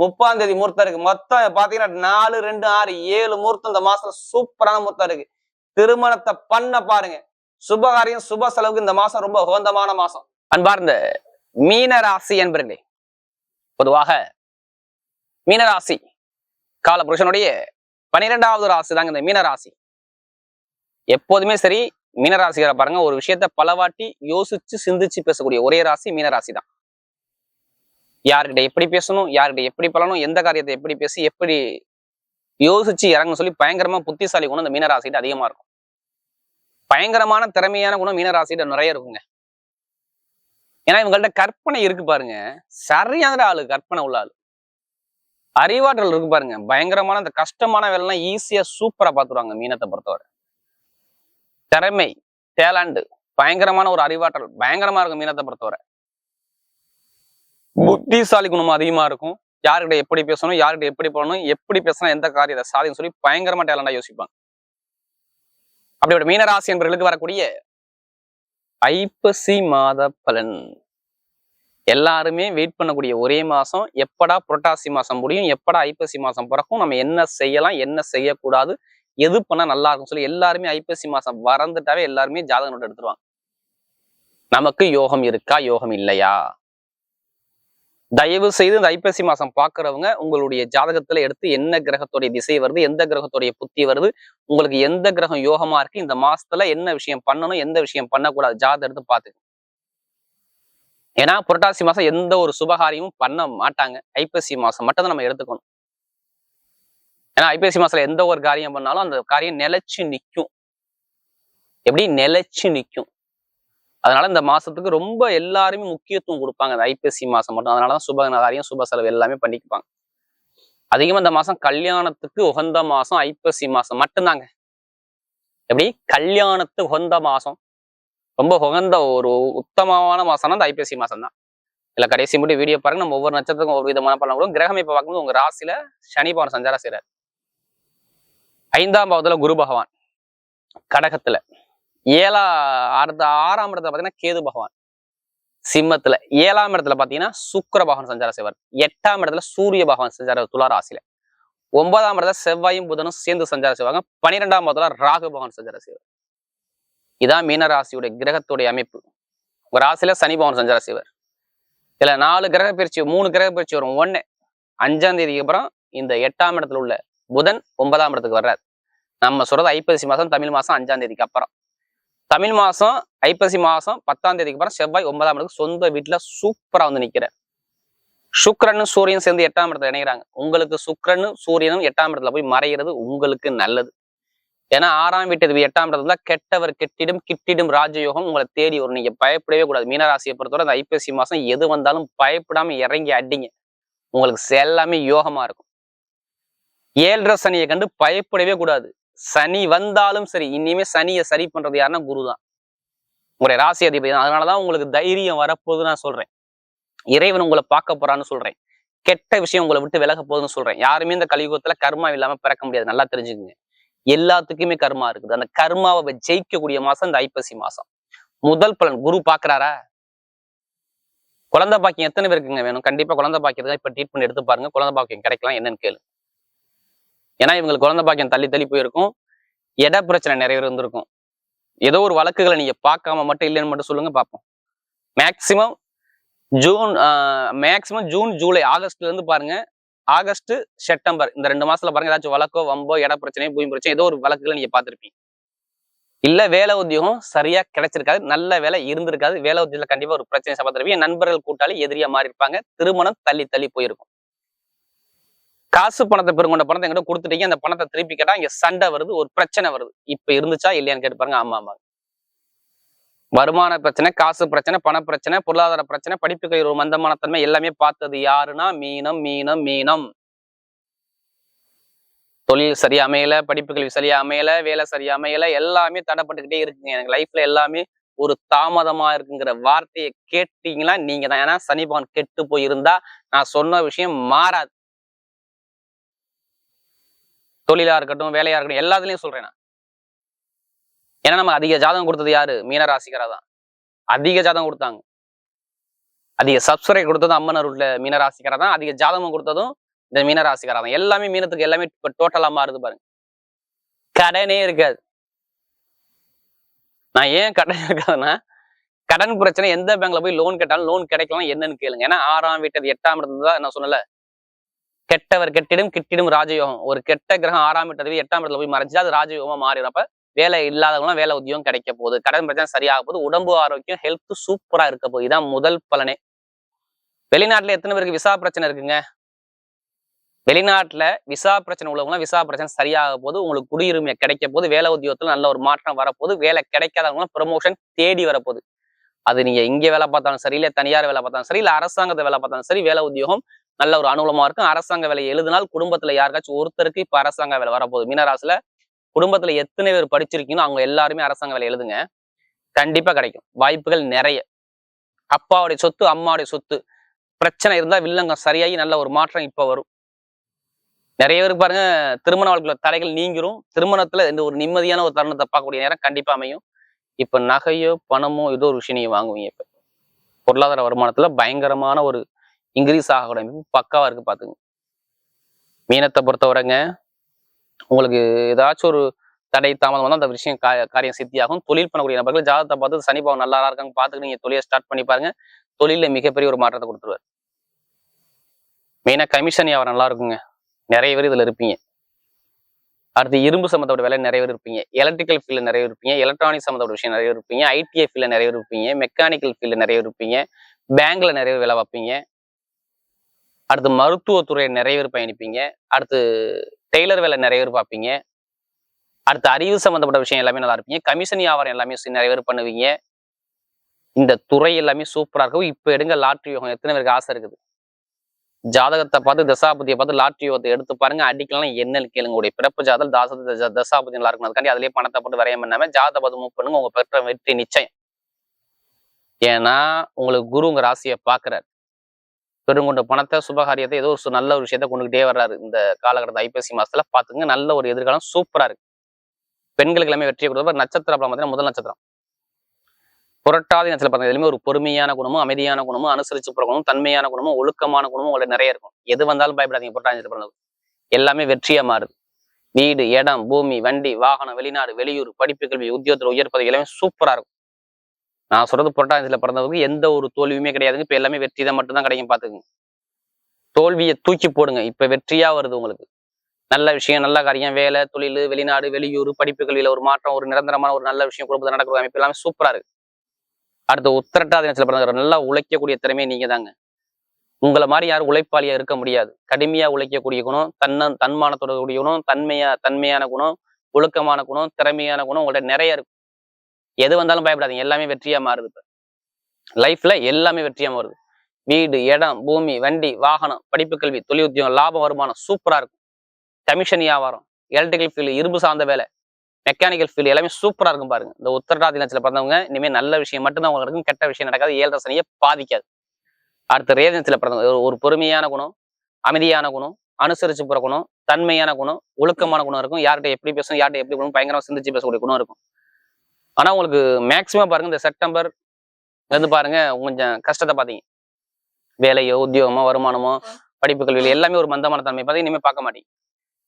முப்பாம் தேதி முகூர்த்தம் இருக்கு. மொத்தம் பாத்தீங்கன்னா நாலு ரெண்டு ஆறு ஏழு முகூர்த்தம் இந்த மாசம் சூப்பரான முகூர்த்தம் இருக்கு. திருமணத்தை பண்ண பாருங்க. சுபகாரியம் சுப செலவுக்கு இந்த மாசம் ரொம்ப உகந்தமான மாசம். அன்பார்ந்த மீன ராசி என்பர்களே பொதுவாக மீனராசி கால புருஷனுடைய பனிரெண்டாவது ராசி தாங்க இந்த மீனராசி எப்போதுமே சரி மீனராசிகளை பாருங்க ஒரு விஷயத்த பலவாட்டி யோசிச்சு சிந்திச்சு பேசக்கூடிய ஒரே ராசி மீனராசி தான். யார்கிட்ட எப்படி பேசணும் யார்கிட்ட எப்படி பழனும் எந்த காரியத்தை எப்படி பேசி எப்படி யோசிச்சு இறங்க சொல்லி பயங்கரமா புத்திசாலி குணம் இந்த மீனராசிட்டு அதிகமா இருக்கும். பயங்கரமான திறமையான குணம் மீனராசிகிட்ட நிறைய இருக்குங்க. ஏன்னா இவங்கள்ட்ட கற்பனை இருக்கு பாருங்க. சரியான ஆளு கற்பனை உள்ள ஆளு. அறிவாற்றல் இருக்கு பாருங்க. பயங்கரமான இந்த கஷ்டமான வேலைலாம் ஈஸியா சூப்பரா பாத்துருவாங்க மீனத்தை பொறுத்தவரை. திறமை தேலாண்டு பயங்கரமான ஒரு அறிவாற்றல் பயங்கரமா இருக்கும் மீனத்தை பொறுத்தவரை. புத்திசாலி குணம் அதிகமா இருக்கும். யார்கிட்ட எப்படி பேசணும் யார்கிட்ட எப்படி பண்ணணும் எப்படி பேசணும் எந்த காரியத்தை சாதிக்கும் சொல்லி பயங்கரமா டேலண்டா யோசிப்பாங்க. அப்படியோட மீனராசி என்பவர்களுக்கு வரக்கூடிய ஐப்பசி மாத பலன். எல்லாருமே வெயிட் பண்ணக்கூடிய ஒரே மாசம். எப்படா புரட்டாசி மாசம் முடியும் எப்படா ஐப்பசி மாசம் பிறக்கும் நம்ம என்ன செய்யலாம் என்ன செய்யக்கூடாது எது பண்ணா நல்லா இருக்கும் சொல்லி எல்லாருமே ஐப்பசி மாசம் வறந்துட்டாவே எல்லாருமே ஜாதக நோட்டு எடுத்துருவாங்க. நமக்கு யோகம் இருக்கா யோகம் இல்லையா? தயவு செய்து இந்த ஐப்பசி மாசம் பாக்குறவங்க உங்களுடைய ஜாதகத்துல எடுத்து என்ன கிரகத்துடைய திசை வருது எந்த கிரகத்துடைய புத்தி வருது உங்களுக்கு எந்த கிரகம் யோகமா இருக்கு இந்த மாசத்துல என்ன விஷயம் பண்ணணும் எந்த விஷயம் பண்ணக்கூடாது ஜாதகம் எடுத்து பாத்துக்க ஏன்னா புரட்டாசி மாசம் எந்த ஒரு சுபகாரியமும் பண்ண மாட்டாங்க. ஐப்பசி மாசம் மட்டும் தான் நம்ம எடுத்துக்கணும். ஏன்னா ஐப்பசி மாசத்துல எந்த ஒரு காரியம் பண்ணாலும் அந்த காரியம் நிலைச்சு நிக்கும். எப்படி? நிலைச்சு நிக்கும். அதனால இந்த மாசத்துக்கு ரொம்ப எல்லாருமே முக்கியத்துவம் கொடுப்பாங்க. அந்த ஐப்பசி மாசம் மட்டும். அதனாலதான் சுப காரியம் சுப செலவு எல்லாமே பண்ணிக்குவாங்க. அதிகமா இந்த மாசம் கல்யாணத்துக்கு உகந்த மாசம் ஐப்பசி மாசம் மட்டும்தாங்க. எப்படி? கல்யாணத்துக்கு உகந்த மாசம். ரொம்ப உகந்த ஒரு உத்தமமான மாசம்னா இந்த ஐப்பசி மாசம் தான் இல்ல கடைசி மட்டும் வீடியோ பாருங்க. நம்ம ஒவ்வொரு நட்சத்திரத்துக்கும் ஒரு விதமான பலன் கூட கிரகம் இப்ப பார்க்கும்போது உங்க ராசியில சனி பவன் சஞ்சாரம் செய்யறாரு ஐந்தாம் பாவத்துல குரு பகவான். கடகத்துல. ஏழா அடுத்த ஆறாம் இடத்துல பாத்தீங்கன்னா கேது பகவான். சிம்மத்துல ஏழாம் இடத்துல பாத்தீங்கன்னா சுக்கர பகவான் சஞ்சாரம் செய்வார். எட்டாம் இடத்துல சூரிய பகவான் சஞ்சார துலா ராசியில. ஒன்பதாம் இடத்துல செவ்வாயும் புதனும் சேர்ந்து சஞ்சாரம் செய்வாங்க. பன்னிரெண்டாம் இடத்துல ராகு பகவான் சஞ்சாரம் செய்வார். இதான் மீன ராசியுடைய கிரகத்துடைய அமைப்பு. உங்க ராசியில சனி பகவான் சஞ்சாரம் செய்வார். இதுல நாலு கிரக பயிற்சி மூணு கிரக பயிற்சி வரும். ஒண்ணு அஞ்சாம் தேதிக்கு அப்புறம் இந்த எட்டாம் இடத்துல உள்ள புதன் ஒன்பதாம் இடத்துக்கு வர்றாரு. நம்ம சொல்றது ஐப்பசி மாசம் தமிழ் மாசம் அஞ்சாம் தேதிக்கு அப்புறம். தமிழ் மாசம் ஐப்பசி மாசம் பத்தாம் தேதிக்கு அப்புறம் செவ்வாய் ஒன்பதாம் இடத்துக்கு சொந்த வீட்டுல சூப்பரா வந்து நிற்கிறேன் சுக்கரனும் சூரியன் சேர்ந்து எட்டாம் இடத்துல இணைகிறாங்க உங்களுக்கு சுக்கரனும் சூரியனும் எட்டாம் இடத்துல போய் மறைகிறது உங்களுக்கு நல்லது. ஏன்னா ஆறாம் வீட்டு எட்டாம் இடத்துல இருந்தால் கெட்டவர் கெட்டிடும் கிட்டிடும் ராஜயோகம் உங்களை தேடி வரும். நீங்க பயப்படவே கூடாது. மீனராசியை பொறுத்தவரை அந்த ஐப்பசி மாசம் எது வந்தாலும் பயப்படாம இறங்கி அடிங்க. உங்களுக்கு எல்லாமே யோகமா இருக்கும். ஏழரை சனியை கண்டு பயப்படவே கூடாது. சனி வந்தாலும் சரி இனிமே சனியை சரி பண்றது யாருன்னா குரு தான் உங்களுடைய ராசி அதிபதி தான். அதனாலதான் உங்களுக்கு தைரியம் வரப்போகுது நான் சொல்றேன். இறைவன் உங்களை பார்க்க போறான்னு சொல்றேன். கெட்ட விஷயம் உங்களை விட்டு விலக போகுதுன்னு சொல்றேன். யாருமே இந்த கலியுகத்துல கர்மா இல்லாம பிறக்க முடியாது. நல்லா தெரிஞ்சுக்கங்க. எல்லாத்துக்குமே கர்மா இருக்குது. அந்த கர்மாவை ஜெயிக்கக்கூடிய மாசம் இந்த ஐப்பசி மாசம். முதல் பலன் குரு பாக்குறாரா குழந்தை பாக்கியம் எத்தனை பேருக்குங்க வேணும்? கண்டிப்பா குழந்தை பாக்கியத்துக்கு இப்ப ட்ரீட்மெண்ட் எடுத்து பாருங்க. குழந்தை பாக்கியம் கிடைக்கலாம் என்னன்னு கேளு. ஏன்னா இவங்களுக்கு குழந்தை பாக்கியம் தள்ளி தள்ளி போயிருக்கும். இட பிரச்சனை நிறைய இருந்திருக்கும். ஏதோ ஒரு வழக்குகளை நீங்க பார்க்காம மட்டும் இல்லைன்னு மட்டும் சொல்லுங்க பார்ப்போம். Maximum June maximum June July ஆகஸ்ட்ல இருந்து பாருங்க. ஆகஸ்ட் செப்டம்பர் இந்த ரெண்டு மாசத்துல பாருங்க ஏதாச்சும் வழக்கோ வம்போ இட பிரச்சனையோ பூமி பிரச்சனை ஏதோ ஒரு வழக்குகளை நீங்க பார்த்துருப்பீங்க. இல்ல வேலை உத்தியோகம் சரியா கிடைச்சிருக்காது நல்ல வேலை இருந்திருக்காது வேலை உத்தியோகத்துல கண்டிப்பா ஒரு பிரச்சனை சம்பாதிருப்பீங்க நண்பர்கள் கூட்டாளி எதிரியா மாறி இருப்பாங்க திருமணம் தள்ளி தள்ளி போயிருக்கும். காசு பணத்தை பெருங்கொண்ட பணத்தை எங்கிட்ட கொடுத்துட்டீங்க அந்த பணத்தை திருப்பி கேட்டா இங்க சண்டை வருது ஒரு பிரச்சனை வருது. இப்ப இருந்துச்சா இல்லையான்னு கேட்டு பாருங்க. ஆமா ஆமா. வருமான பிரச்சனை காசு பிரச்சனை பண பிரச்சனை பொருளாதார பிரச்சனை படிப்பு ஒரு மந்தமான தன்மை எல்லாமே பார்த்தது யாருன்னா மீனம் மீனம் மீனம். தொழில் சரியா அமையல கல்வி சரியா அமையல வேலை சரியா அமையல எல்லாமே தடைப்பட்டுக்கிட்டே இருக்குங்க. எனக்கு லைஃப்ல எல்லாமே ஒரு தாமதமா இருக்குங்கிற வார்த்தையை கேட்டீங்களா நீங்க தான் ஏன்னா சனிபகவான் கெட்டு போயிருந்தா நான் சொன்ன விஷயம் மாறாது. தொழிலா இருக்கட்டும் வேலையா இருக்கட்டும் எல்லாத்துலயும் சொல்றேன் நான். ஏன்னா நம்ம அதிக ஜாதகம் கொடுத்தது யாரு? மீனராசிகரா தான் அதிக ஜாதகம் கொடுத்தாங்க. அதிக சப்ஸ்கிரைப் கொடுத்ததும் அம்மன் அருள்ல மீனராசிகரா தான் அதிக ஜாதகம் கொடுத்ததும் இந்த மீனராசிகரா தான் எல்லாமே மீனத்துக்கு எல்லாமே இப்ப டோட்டலா மாறுது பாருங்க. கடனே இருக்காது. நான் ஏன் கடன் இருக்காதுன்னா கடன் பிரச்சனை எந்த பேங்க்ல போய் லோன் கேட்டாலும் லோன் கிடைக்கலாம் என்னன்னு கேளுங்க. ஏன்னா ஆறாம் வீட்டது எட்டாம் இடத்துல தான் நான் சொன்னல கெட்டவர் கெட்டிடும் கிட்டிடும் ராஜயோகம். ஒரு கெட்ட கிரகம் ஆறாம் வீட்டது எட்டாம் இடத்துல போய் மறைஞ்சா அது ராஜயோகமா அப்ப வேலை இல்லாதவங்களும் வேலை உத்தியோகம் கிடைக்க போகுது கடன் பிரச்சனை சரியாக போகுது. உடம்பு ஆரோக்கியம் ஹெல்த் சூப்பரா இருக்க போகுது. இதான் முதல் பலனே. வெளிநாட்டுல எத்தனை பேருக்கு விசா பிரச்சனை இருக்குங்க? வெளிநாட்டுல விசா பிரச்சனை உள்ளவங்களாம் விசா பிரச்சனை சரியாக போது உங்களுக்கு குடியுரிமை கிடைக்க போது வேலை உத்தியோகத்துல நல்ல ஒரு மாற்றம் வரப்போகுது. வேலை கிடைக்காதவங்களும் ப்ரமோஷன் தேடி வரப்போகுது. அது நீங்க இங்க வேலை பார்த்தாலும் சரி இல்ல தனியார் வேலை பார்த்தாலும் சரி இல்ல அரசாங்கத்தை வேலை பார்த்தாலும் சரி வேலை உத்தியோகம் நல்ல ஒரு அனுகூலமா இருக்கும். அரசாங்க வேலை எழுதினால் குடும்பத்துல யாருக்காச்சும் ஒருத்தருக்கு இப்ப அரசாங்க வேலை வரப்போகுது. மீனராசில குடும்பத்துல எத்தனை பேர் படிச்சிருக்கீங்களோ அவங்க எல்லாருமே அரசாங்க வேலை எழுதுங்க. கண்டிப்பா கிடைக்கும். வாய்ப்புகள் நிறைய. அப்பாவுடைய சொத்து அம்மாவுடைய சொத்து. பிரச்சனை இருந்தா வில்லங்கம் சரியாகி நல்ல ஒரு மாற்றம் இப்ப வரும். நிறைய பேருக்கு பாருங்க திருமண வாழ்க்கையில தடைகள் நீங்கிரும். திருமணத்துல இந்த ஒரு நிம்மதியான ஒரு தருணத்தை பார்க்கக்கூடிய நேரம் கண்டிப்பா அமையும். இப்போ நகையோ பணமோ ஏதோ ஒரு விஷயம் நீங்கள் வாங்குவீங்க இப்போ. பொருளாதார வருமானத்தில் பயங்கரமான ஒரு இன்க்ரீஸ் ஆகக்கூடிய அமைப்பு இருக்குது இருக்கு மீனத்தை பொறுத்தவரைங்க உங்களுக்கு ஏதாச்சும் ஒரு தடை தாமதம் வந்து அந்த விஷயம் காரியம் சித்தியாகும். தொழில் பண்ணக்கூடிய நபர்கள் ஜாதகத்தை பார்த்து சனி பாவம் நல்லா இருக்காங்க பார்த்துட்டு நீங்கள் தொழிலை ஸ்டார்ட் பண்ணி பாருங்க. தொழிலில் மிகப்பெரிய ஒரு மாற்றத்தை கொடுத்துருவார். மெயினாக கமிஷன் வியாபாரம் நல்லா இருக்குங்க. நிறைய பேர் இதில் இருப்பீங்க. அடுத்து இரும்பு சம்மந்தப்பட்ட வேலை நிறைய பேர் இருப்பீங்க. எலக்ட்ரிக்கல் ஃபீல்டு நிறைய இருப்பீங்க. எலக்ட்ரானிக் சம்மந்தப்பட்ட விஷயம் நிறைய இருப்பீங்க. ஐடிஐ ஃபீல்டில் நிறைய இருப்பீங்க. மெக்கானிக்கல் ஃபீல்டு நிறைய இருப்பீங்க. பேங்க்ல நிறைய பேர் வேலை பார்ப்பீங்க. அடுத்து மருத்துவத்துறை நிறைய பேர் பயணிப்பீங்க. அடுத்து டெய்லர் வேலை நிறைய பேர் பார்ப்பீங்க. அடுத்து அறிவு சம்மந்தப்பட்ட விஷயம் எல்லாமே நல்லா இருப்பீங்க. கமிஷன் வியாபாரம் எல்லாமே நிறைய பேர் பண்ணுவீங்க. இந்த துறை எல்லாமே சூப்பராக இருக்கும். இப்போ எடுங்க லாட்ரி யோகம் எத்தனை பேருக்கு ஆசை இருக்குது? ஜாதகத்தை பார்த்து தசாபதியை பார்த்து லாட்ரி யோகத்தை எடுத்து பாருங்க. அடிக்கலாம் என்னன்னு கேளுங்க உடைய பிறப்பு ஜாதல் தாச தசாபதி நல்லா இருக்கும் அதுக்காண்டி அதுலயே பணத்தை போட்டு வரையம் பண்ணாம ஜாதக பார்த்து மூவ் பண்ணுங்க. உங்க பெற்ற வெற்றி நிச்சயம். ஏன்னா உங்களுக்கு குரு உங்க ராசியை பாக்குறாரு பெருங்கொண்ட பணத்தை சுபகாரியத்தை ஏதோ ஒரு நல்ல ஒரு விஷயத்த கொண்டுகிட்டே வர்றாரு. இந்த காலகட்டத்தை ஐப்பசி மாசத்துல. பாத்துங்க நல்ல ஒரு எதிர்காலம் சூப்பரா இருக்கு. பெண்களுக்கு எல்லாமே வெற்றியை கொடுத்தா நட்சத்திரம். பார்த்தீங்கன்னா முதல் நட்சத்திரம். புரட்டாதி நட்சத்திரம் பார்த்தீங்கன்னா ஒரு பொறுமையான குணமும் அமைதியான குணமும் அனுசரிச்சு போற தன்மையான குணமும் ஒழுக்கமான குணமும் உங்களுக்கு நிறைய இருக்கும். எது வந்தாலும் பயப்படாதீங்க புரட்டாதி நட்சத்திரம் பிறந்தது எல்லாமே வெற்றியா மாறுது. வீடு இடம் பூமி வண்டி வாகனம் வெளிநாடு வெளியூர் படிப்பு கல்வி உத்தியோகத்தில் உயர் எல்லாமே சூப்பரா இருக்கும். நான் சொல்றது புரட்டாதியில பிறந்தவங்க எந்த ஒரு தோல்வியுமே கிடையாதுங்க. இப்ப எல்லாமே வெற்றி தான் மட்டும்தான் கிடைக்கும் பாத்துக்கங்க தோல்வியை தூக்கி போடுங்க. இப்ப வெற்றியா வருது உங்களுக்கு. நல்ல விஷயம் நல்ல காரியம் வேலை தொழில் வெளிநாடு வெளியூர் படிப்பு கல்வியில ஒரு மாற்றம் ஒரு நிரந்தரமான ஒரு நல்ல விஷயம் குடும்பத்தில் நடக்கிற அமைப்பு எல்லாமே சூப்பரா இருக்கு. அடுத்து உத்திரட்டாதி நட்சத்திரம் பிறந்தவர் நல்லா உழைக்கக்கூடிய திறமையை நீங்க தாங்க உங்களை மாதிரி யாரும் உழைப்பாளியா இருக்க முடியாது. கடுமையா உழைக்கக்கூடிய குணம் தன்ன தன்மானத்தோட கூடிய குணம் தன்மையா தன்மையான குணம் ஒழுக்கமான குணம் திறமையான குணம் உங்கள்ட்ட நிறைய இருக்கும். எது வந்தாலும் பயப்படாதீங்க. எல்லாமே வெற்றியா மாறுது இப்ப. லைஃப்ல எல்லாமே வெற்றியா மாறுது. வீடு இடம் பூமி வண்டி வாகனம் படிப்பு கல்வி தொழில் உத்தியோகம் லாபம் வருமானம் சூப்பரா இருக்கும். கமிஷன் வியாபாரம் எலக்ட்ரிக்கல் ஃபீல்டு இரும்பு சார்ந்த வேலை. மெக்கானிக்கல் ஃபீல்டு எல்லாமே சூப்பரா இருக்கும் பாருங்க. இந்த உத்தரடாதி நட்சத்திரத்துல பிறந்தவங்க இனிமேல் நல்ல விஷயம் மட்டும்தான் உங்களுக்கு இருக்கும். கெட்ட விஷயம் நடக்காது. ஏழரை சனியை பாதிக்காது. அடுத்த ரேதனத்துல பிறந்தவங்க ஒரு- பொறுமையான குணம் அமைதியான குணம் அனுசரிச்சு போற குணம் தன்மையான குணம் ஒழுக்கமான குணம் இருக்கும். யார்கிட்ட எப்படி பேசணும் யார்கிட்ட எப்படி போகணும் பயங்கரமா சிந்திச்சு பேசக்கூடிய குணம் இருக்கும். ஆனா உங்களுக்கு மேக்சிமம் பாருங்க இந்த செப்டம்பர் வந்து பாருங்க கொஞ்சம் கஷ்டத்தை பாத்தீங்க. வேலையோ உத்தியோகமோ வருமானமோ படிப்பு கல்வியில் எல்லாமே ஒரு மந்தமான தன்மை. பார்த்தீங்க இனிமேல் பார்க்க மாட்டீங்க.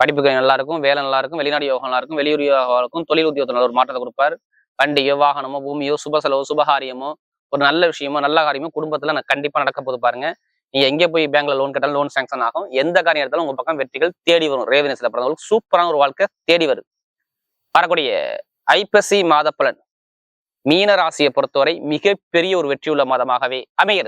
படிப்புகள் நல்லா இருக்கும் வேலை நல்லா இருக்கும் வெளிநாடு யோகம் நல்லா இருக்கும் வெளியூர் யோகம் இருக்கும் தொழில் உத்தியோகத்தில் நல்ல ஒரு மாற்றத்தை கொடுப்பார். வண்டியோ வாகனமோ பூமியோ சுப செலவோ சுபகாரியமோ ஒரு நல்ல விஷயமோ நல்ல காரியமோ குடும்பத்துல நான் கண்டிப்பா நடக்க போது பாருங்க. நீங்கள் எங்கே போய் பேங்க்ல லோன் கேட்டாலும் லோன் சாங்ஷன் ஆகும். எந்த காரியம் எடுத்தாலும் உங்க பக்கம் வெற்றிகள் தேடி வரும். ரேவனஸ்ல பிறந்தவங்களுக்கு சூப்பரான ஒரு வாழ்க்கை தேடி வருது. வரக்கூடிய ஐப்பசி மாத பலன். மீன ராசியை பொறுத்தவரை மிகப்பெரிய ஒரு வெற்றியுள்ள மாதமாகவே அமைகிறது.